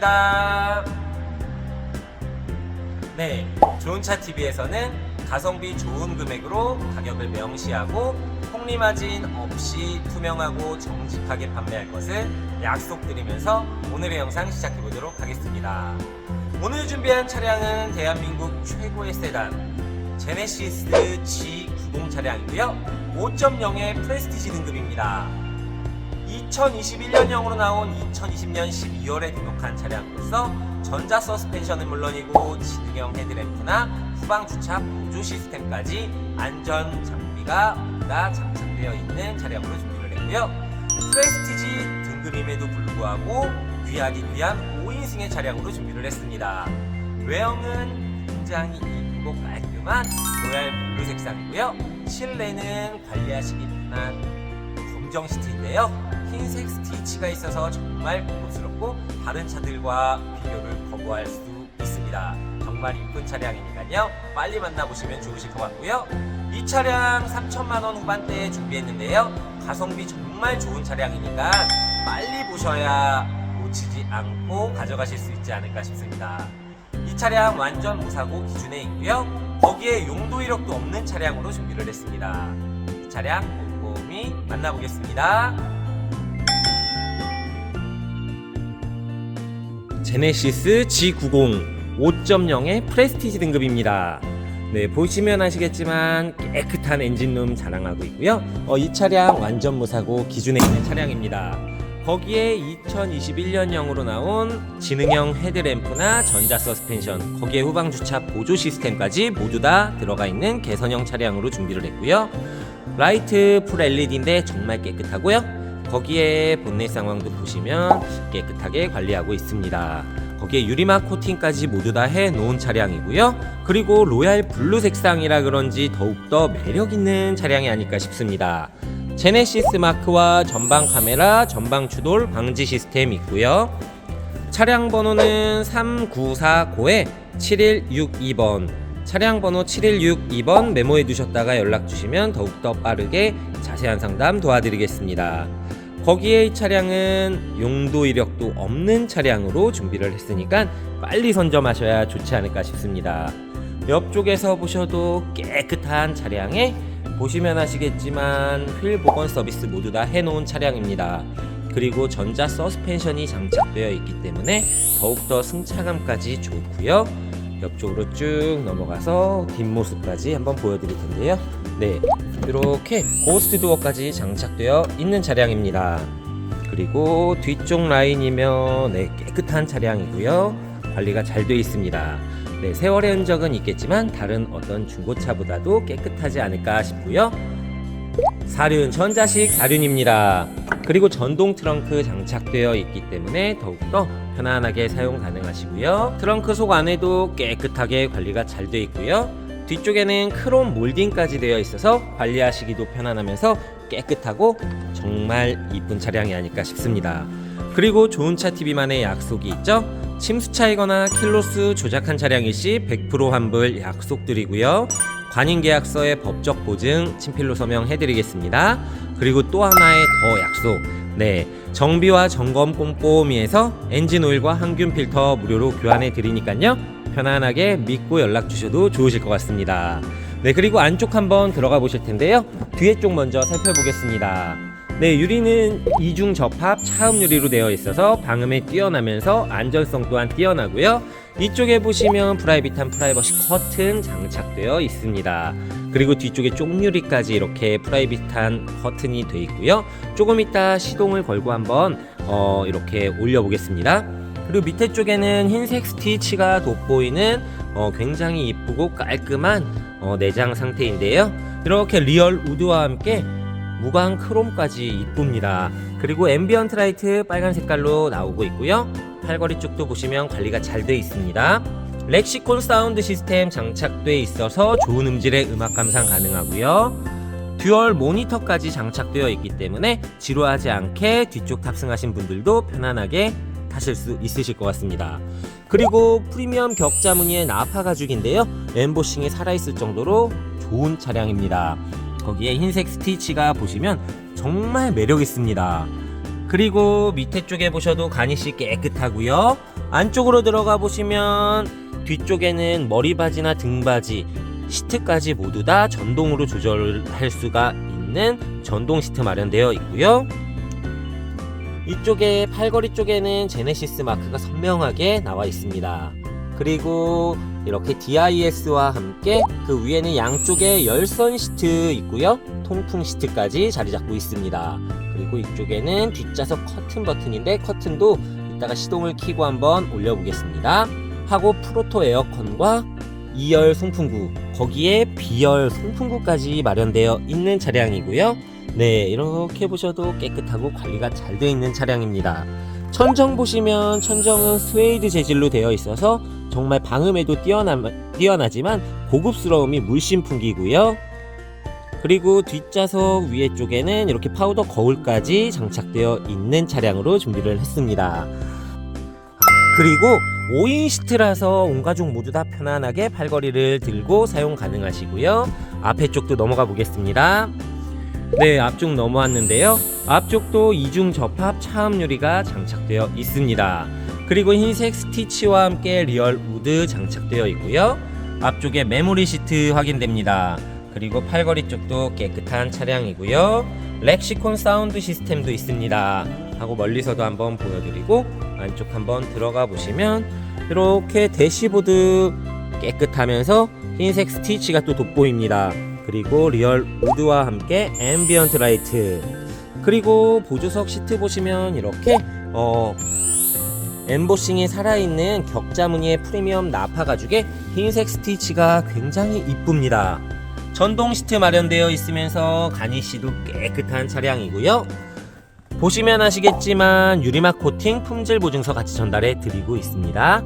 팀장입니다. 네, 좋은차TV에서는 가성비 좋은 금액으로 가격을 명시하고 폭리 마진 없이 투명하고 정직하게 판매할 것을 약속드리면서 오늘의 영상 시작해 보도록 하겠습니다. 오늘 준비한 차량은 대한민국 최고의 세단 제네시스 G90 차량이고요. 5.0의 프레스티지 등급입니다. 2021년형으로 나온 2020년 12월에 등록한 차량으로서 전자 서스펜션은 물론이고 지능형 헤드램프나 후방 주차 보조 시스템까지 안전 장비가 다 장착되어 있는 차량으로 준비를 했고요. 프레스티지 등급임에도 불구하고 귀하디 귀한 5인승의 차량으로 준비를 했습니다. 외형은 굉장히 이쁘고 깔끔한 로얄 블루 색상이고요. 실내는 관리하시기 편한 검정 시트인데요. 흰색 스티치가 있어서 정말 고급스럽고 다른 차들과 비교를 거부할 수 있습니다. 정말 이쁜 차량이니까요. 빨리 만나보시면 좋으실 것 같고요. 이 차량 3천만 원 후반대에 준비했는데요. 가성비 정말 좋은 차량이니까 빨리 보셔야 놓치지 않고 가져가실 수 있지 않을까 싶습니다. 이 차량 완전 무사고 기준에 있고요. 거기에 용도 이력도 없는 차량으로 준비를 했습니다. 이 차량 만나보겠습니다. 제네시스 G90 5.0의 프레스티지 등급입니다. 네, 보시면 아시겠지만 깨끗한 엔진룸 자랑하고 있고요. 어, 이 차량 완전 무사고 기준에 있는 차량입니다. 거기에 2021년형으로 나온 지능형 헤드램프나 전자 서스펜션, 거기에 후방 주차 보조 시스템까지 모두 다 들어가 있는 개선형 차량으로 준비를 했고요. 라이트 풀 LED인데 정말 깨끗하고요. 거기에 본넷 상황도 보시면 깨끗하게 관리하고 있습니다. 거기에 유리막 코팅까지 모두 다 해 놓은 차량이고요. 그리고 로얄 블루 색상이라 그런지 더욱더 매력 있는 차량이 아닐까 싶습니다. 제네시스 마크와 전방 카메라, 전방 추돌 방지 시스템 있고요. 차량 번호는 3949에 7162번. 차량 번호 7162번 메모해 두셨다가 연락 주시면 더욱더 빠르게 자세한 상담 도와드리겠습니다. 거기에 이 차량은 용도 이력도 없는 차량으로 준비를 했으니까 빨리 선점하셔야 좋지 않을까 싶습니다. 옆쪽에서 보셔도 깨끗한 차량에 보시면 아시겠지만 휠 복원 서비스 모두 다 해놓은 차량입니다. 그리고 전자 서스펜션이 장착되어 있기 때문에 더욱더 승차감까지 좋고요. 옆쪽으로 쭉 넘어가서 뒷모습까지 한번 보여드릴 텐데요. 네, 이렇게 고스트 도어까지 장착되어 있는 차량입니다. 그리고 뒤쪽 라인이면 네, 깨끗한 차량이고요. 관리가 잘 되어 있습니다. 네, 세월의 흔적은 있겠지만 다른 어떤 중고차보다도 깨끗하지 않을까 싶고요. 사륜 전자식 사륜입니다. 그리고 전동 트렁크 장착되어 있기 때문에 더욱더 편안하게 사용 가능하시고요. 트렁크 속 안에도 깨끗하게 관리가 잘 되어 있고요. 뒤쪽에는 크롬 몰딩까지 되어 있어서 관리하시기도 편안하면서 깨끗하고 정말 이쁜 차량이 아닐까 싶습니다. 그리고 좋은 차 TV만의 약속이 있죠. 침수 차이거나 킬로수 조작한 차량일 시 100% 환불 약속드리고요. 관인 계약서의 법적 보증 친필로 서명해드리겠습니다. 그리고 또 하나의 더 약속. 네, 정비와 점검 꼼꼼히 해서 엔진 오일과 항균 필터 무료로 교환해 드리니까요. 편안하게 믿고 연락 주셔도 좋으실 것 같습니다. 네, 그리고 안쪽 한번 들어가 보실 텐데요. 뒤에 쪽 먼저 살펴보겠습니다. 네, 유리는 이중 접합 차음 유리로 되어 있어서 방음에 뛰어나면서 안전성 또한 뛰어나고요. 이쪽에 보시면 프라이빗한 프라이버시 커튼 장착되어 있습니다. 그리고 뒤쪽에 쪽유리까지 이렇게 프라이빗한 커튼이 되어 있고요. 조금 이따 시동을 걸고 한번 어, 이렇게 올려보겠습니다. 그리고 밑에 쪽에는 흰색 스티치가 돋보이는 어, 굉장히 이쁘고 깔끔한 어, 내장 상태인데요. 이렇게 리얼 우드와 함께 무광 크롬까지 이쁩니다. 그리고 앰비언트 라이트 빨간 색깔로 나오고 있고요. 팔걸이 쪽도 보시면 관리가 잘 되어 있습니다. 렉시콘 사운드 시스템 장착돼 있어서 좋은 음질의 음악 감상 가능하고요. 듀얼 모니터까지 장착되어 있기 때문에 지루하지 않게 뒤쪽 탑승하신 분들도 편안하게 타실 수 있으실 것 같습니다. 그리고 프리미엄 격자 무늬의 나파 가죽인데요. 엠보싱이 살아있을 정도로 좋은 차량입니다. 거기에 흰색 스티치가 보시면 정말 매력 있습니다. 그리고 밑에 쪽에 보셔도 가니시 깨끗하고요. 안쪽으로 들어가 보시면 뒤쪽에는 머리바지나 등바지, 시트까지 모두 다 전동으로 조절할 수가 있는 전동 시트 마련되어 있고요. 이쪽에 팔걸이 쪽에는 제네시스 마크가 선명하게 나와 있습니다. 그리고 이렇게 DIS와 함께 그 위에는 양쪽에 열선 시트 있고요. 통풍 시트까지 자리 잡고 있습니다. 그리고 이쪽에는 뒷좌석 커튼 버튼인데 커튼도 이따가 시동을 켜고 한번 올려보겠습니다. 하고 프로토 에어컨과 2열 송풍구 거기에 B열 송풍구까지 마련되어 있는 차량이고요. 네 이렇게 보셔도 깨끗하고 관리가 잘 되어 있는 차량입니다. 천정 보시면 천정은 스웨이드 재질로 되어 있어서 정말 방음에도 뛰어나, 뛰어나지만 고급스러움이 물씬 풍기고요. 그리고 뒷좌석 위에 쪽에는 이렇게 파우더 거울까지 장착되어 있는 차량으로 준비를 했습니다. 그리고 5인 시트라서 온 가족 모두 다 편안하게 팔걸이를 들고 사용 가능하시고요. 앞에 쪽도 넘어가 보겠습니다. 네, 앞쪽 넘어왔는데요. 앞쪽도 이중 접합 차음 유리가 장착되어 있습니다. 그리고 흰색 스티치와 함께 리얼 우드 장착되어 있고요. 앞쪽에 메모리 시트 확인됩니다. 그리고 팔걸이 쪽도 깨끗한 차량이고요. 렉시콘 사운드 시스템도 있습니다. 하고 멀리서도 한번 보여드리고 안쪽 한번 들어가 보시면 이렇게 대시보드 깨끗하면서 흰색 스티치가 또 돋보입니다. 그리고 리얼 우드와 함께 앰비언트 라이트 그리고 보조석 시트 보시면 이렇게 어 엠보싱이 살아있는 격자 무늬의 프리미엄 나파 가죽에 흰색 스티치가 굉장히 이쁩니다. 전동 시트 마련되어 있으면서 가니시도 깨끗한 차량이고요. 보시면 아시겠지만 유리막 코팅 품질 보증서 같이 전달해 드리고 있습니다.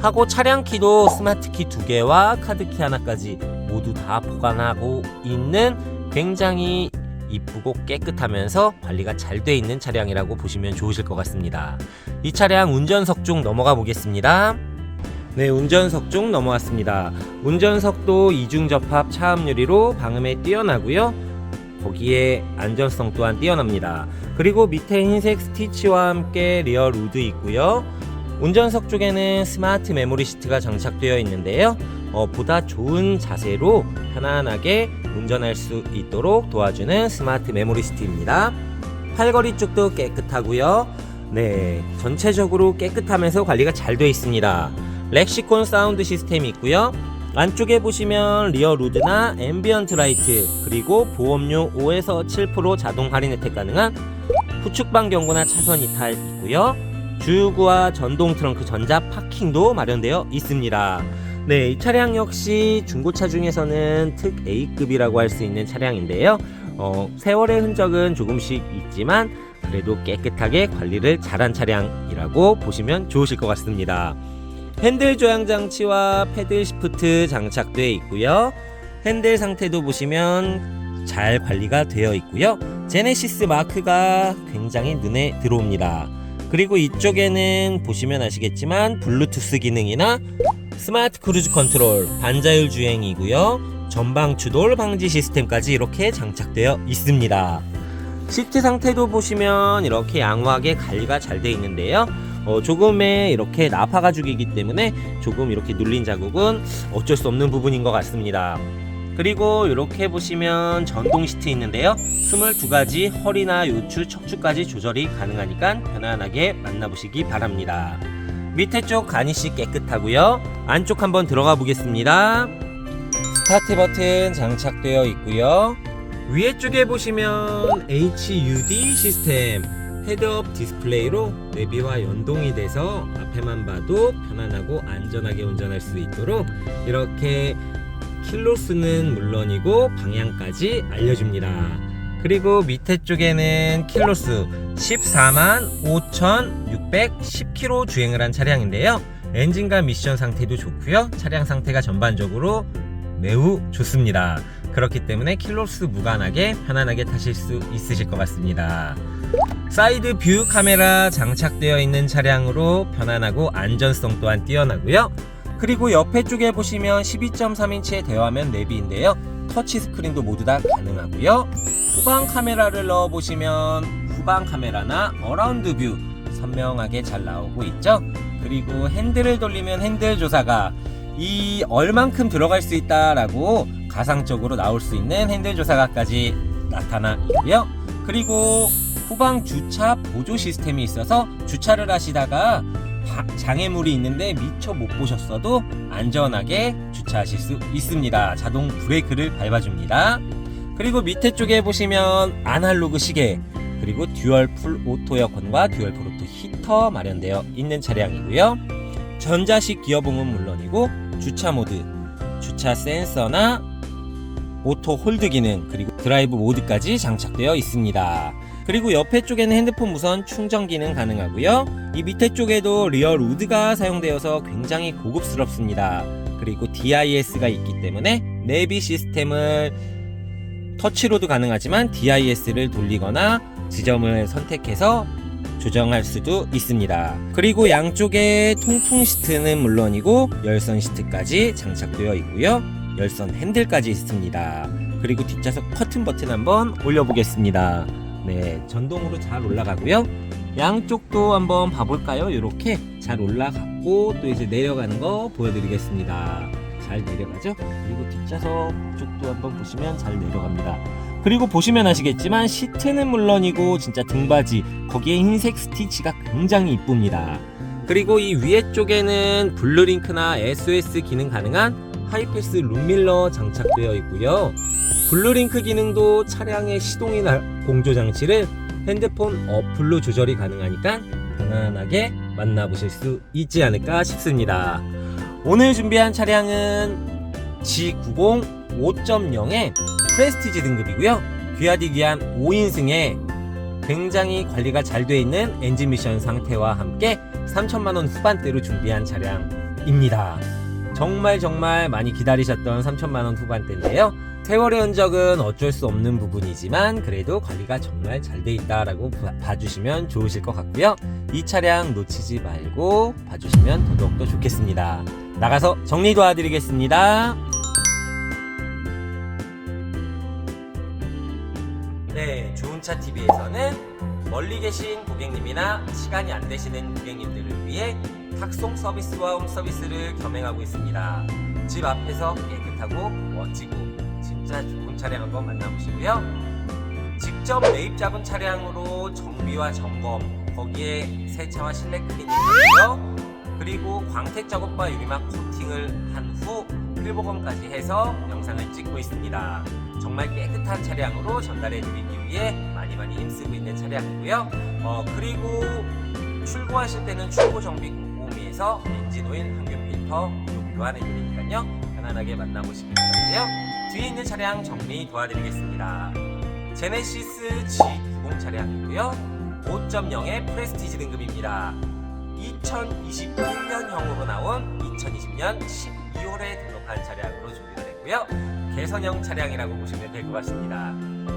하고 차량 키도 스마트 키 두 개와 카드 키 하나까지 모두 다 보관하고 있는 굉장히 이쁘고 깨끗하면서 관리가 잘 돼 있는 차량이라고 보시면 좋으실 것 같습니다. 이 차량 운전석 쪽 넘어가 보겠습니다. 네, 운전석 쪽 넘어왔습니다. 운전석도 이중 접합 차음 유리로 방음에 뛰어나고요. 거기에 안전성 또한 뛰어납니다. 그리고 밑에 흰색 스티치와 함께 리얼 우드 있고요. 운전석 쪽에는 스마트 메모리 시트가 장착되어 있는데요. 어, 보다 좋은 자세로 편안하게 운전할 수 있도록 도와주는 스마트 메모리 시트입니다. 팔걸이 쪽도 깨끗하고요. 네, 전체적으로 깨끗하면서 관리가 잘 되어 있습니다. 렉시콘 사운드 시스템이 있고요. 안쪽에 보시면 리어 루드나 앰비언트 라이트 그리고 보험료 5에서 7% 자동 할인 혜택 가능한 후측방 경고나 차선 이탈 있고요. 주유구와 전동 트렁크 전자 파킹도 마련되어 있습니다. 네, 이 차량 역시 중고차 중에서는 특 A급이라고 할 수 있는 차량인데요. 어, 세월의 흔적은 조금씩 있지만 그래도 깨끗하게 관리를 잘한 차량이라고 보시면 좋으실 것 같습니다. 핸들 조향 장치와 패들 시프트 장착되어 있고요. 핸들 상태도 보시면 잘 관리가 되어 있고요. 제네시스 마크가 굉장히 눈에 들어옵니다. 그리고 이쪽에는 보시면 아시겠지만 블루투스 기능이나 스마트 크루즈 컨트롤, 반자율 주행이고요. 전방 추돌 방지 시스템까지 이렇게 장착되어 있습니다. 시트 상태도 보시면 이렇게 양호하게 관리가 잘 되어 있는데요. 어, 조금의 이렇게 나파 가죽이기 때문에 조금 이렇게 눌린 자국은 어쩔 수 없는 부분인 것 같습니다. 그리고 이렇게 보시면 전동 시트 있는데요. 22가지 허리나 요추, 척추까지 조절이 가능하니까 편안하게 만나보시기 바랍니다. 밑에 쪽 가니시 깨끗하고요. 안쪽 한번 들어가 보겠습니다. 스타트 버튼 장착되어 있고요. 위에 쪽에 보시면 HUD 시스템 헤드업 디스플레이로 내비와 연동이 돼서 앞에만 봐도 편안하고 안전하게 운전할 수 있도록 이렇게 킬로수는 물론이고 방향까지 알려줍니다. 그리고 밑에 쪽에는 킬로수 14만 5,610km 주행을 한 차량인데요. 엔진과 미션 상태도 좋고요. 차량 상태가 전반적으로 매우 좋습니다. 그렇기 때문에 킬로수 무관하게 편안하게 타실 수 있으실 것 같습니다. 사이드 뷰 카메라 장착되어 있는 차량으로 편안하고 안전성 또한 뛰어나고요. 그리고 옆에 쪽에 보시면 12.3인치의 대화면 내비인데요. 터치 스크린도 모두 다 가능하고요. 후방 카메라를 넣어 보시면 후방 카메라나 어라운드 뷰 선명하게 잘 나오고 있죠. 그리고 핸들을 돌리면 핸들 조사가 이 얼만큼 들어갈 수 있다라고 가상적으로 나올 수 있는 핸들 조사가까지 나타나 있고요. 그리고 후방 주차 보조 시스템이 있어서 주차를 하시다가 바- 장애물이 있는데 미처 못 보셨어도 안전하게 주차하실 수 있습니다. 자동 브레이크를 밟아줍니다. 그리고 밑에 쪽에 보시면 아날로그 시계 그리고 듀얼 풀 오토 에어컨과 듀얼 풀 오토 히터 마련되어 있는 차량이고요. 전자식 기어봉은 물론이고 주차 모드, 주차 센서나 오토 홀드 기능 그리고 드라이브 모드까지 장착되어 있습니다. 그리고 옆에 쪽에는 핸드폰 무선 충전 기능 가능하고요. 이 밑에 쪽에도 리얼 우드가 사용되어서 굉장히 고급스럽습니다. 그리고 DIS가 있기 때문에 내비 시스템을 터치로도 가능하지만 DIS를 돌리거나 지점을 선택해서 조정할 수도 있습니다. 그리고 양쪽에 통풍 시트는 물론이고 열선 시트까지 장착되어 있고요. 열선 핸들까지 있습니다. 그리고 뒷좌석 커튼 버튼 한번 올려보겠습니다. 네, 전동으로 잘 올라가고요. 양쪽도 한번 봐볼까요? 이렇게 잘 올라갔고 또 이제 내려가는 거 보여드리겠습니다. 잘 내려가죠? 그리고 뒷좌석 쪽도 한번 보시면 잘 내려갑니다. 그리고 보시면 아시겠지만 시트는 물론이고 진짜 등받이 거기에 흰색 스티치가 굉장히 이쁩니다. 그리고 이 위에 쪽에는 블루링크나 SOS 기능 가능한 하이패스 룸밀러 장착되어 있고요. 블루링크 기능도 차량의 시동이나 공조 장치를 핸드폰 어플로 조절이 가능하니까 편안하게 만나보실 수 있지 않을까 싶습니다. 오늘 준비한 차량은 G90 5.0의 프레스티지 등급이고요. 귀하디 귀한 5인승에 굉장히 관리가 잘 되어 있는 엔진 미션 상태와 함께 3천만원 후반대로 준비한 차량입니다. 정말 정말 많이 기다리셨던 3천만원 후반대인데요. 세월의 흔적은 어쩔 수 없는 부분이지만 그래도 관리가 정말 잘 돼 있다라고 봐- 봐주시면 좋으실 것 같고요. 이 차량 놓치지 말고 봐주시면 더더욱더 좋겠습니다. 나가서 정리 도와드리겠습니다. 네, 좋은차 TV에서는 멀리 계신 고객님이나 시간이 안 되시는 고객님들을 위해 탁송 서비스와 홈 서비스를 겸행하고 있습니다. 집 앞에서 깨끗하고 멋지고 진짜 좋은 차량 한번 만나보시고요. 직접 매입 잡은 차량으로 정비와 점검, 거기에 세차와 실내 클리닝하고요. 그리고 광택 작업과 유리막 코팅을 한 후 필보검까지 해서 영상을 찍고 있습니다. 정말 깨끗한 차량으로 전달해 드리기 위해 많이 많이 힘쓰고 있는 차량이고요. 어, 그리고 출고하실 때는 출고 정비 꼼꼼히에서 엔진 오일, 항균 필터 무료 교환해 드리니까요. 편안하게 만나보시기 바라고요. 뒤에 있는 차량 정리 도와드리겠습니다. 제네시스 G90 차량이고요. 5.0의 프레스티지 등급입니다. 2021년형으로 나온 2020년 12월에 등록한 차량으로 준비가 됐고요. 개선형 차량이라고 보시면 될 것 같습니다.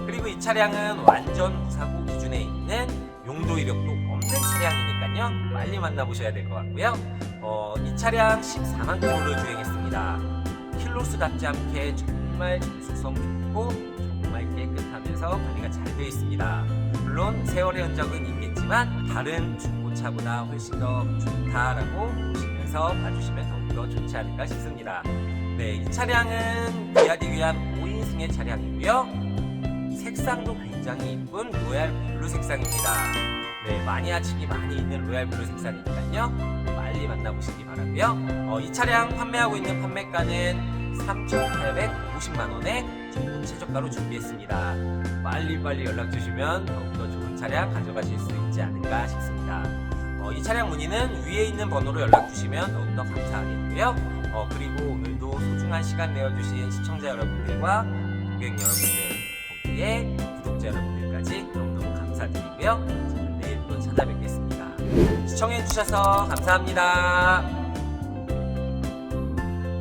그리고 이 차량은 완전 무사고 기준에 있는 용도 이력도 없는 차량이니까요. 빨리 만나보셔야 될 것 같고요. 어, 이 차량 14만 킬로를 주행했습니다. 킬로수 답지 않게 정말 정수성 좋고 정말 깨끗하면서 관리가 잘 되어 있습니다. 물론 세월의 흔적은 있겠지만 다른 중고차보다 훨씬 더 좋다라고 보시면서 봐주시면 더욱더 좋지 않을까 싶습니다. 네, 이 차량은 귀하디 귀한 5인승의 차량이고요. 색상도 굉장히 이쁜 로얄 블루 색상입니다. 네, 마니아층이 많이 있는 로얄 블루 색상이니까요. 빨리 만나보시기 바라고요. 어, 이 차량 판매하고 있는 판매가는 3,850만 원에 정품 최저가로 준비했습니다. 빨리빨리 연락 주시면 더욱더 좋은 차량 가져가실 수 있지 않을까 싶습니다. 어, 이 차량 문의는 위에 있는 번호로 연락 주시면 더욱더 감사하겠고요. 어, 그리고 오늘도 소중한 시간 내어주신 시청자 여러분들과 고객 여러분들, 거기에 구독자 여러분들까지 너무너무 감사드리고요. 저는 내일 또 찾아뵙겠습니다. 시청해주셔서 감사합니다.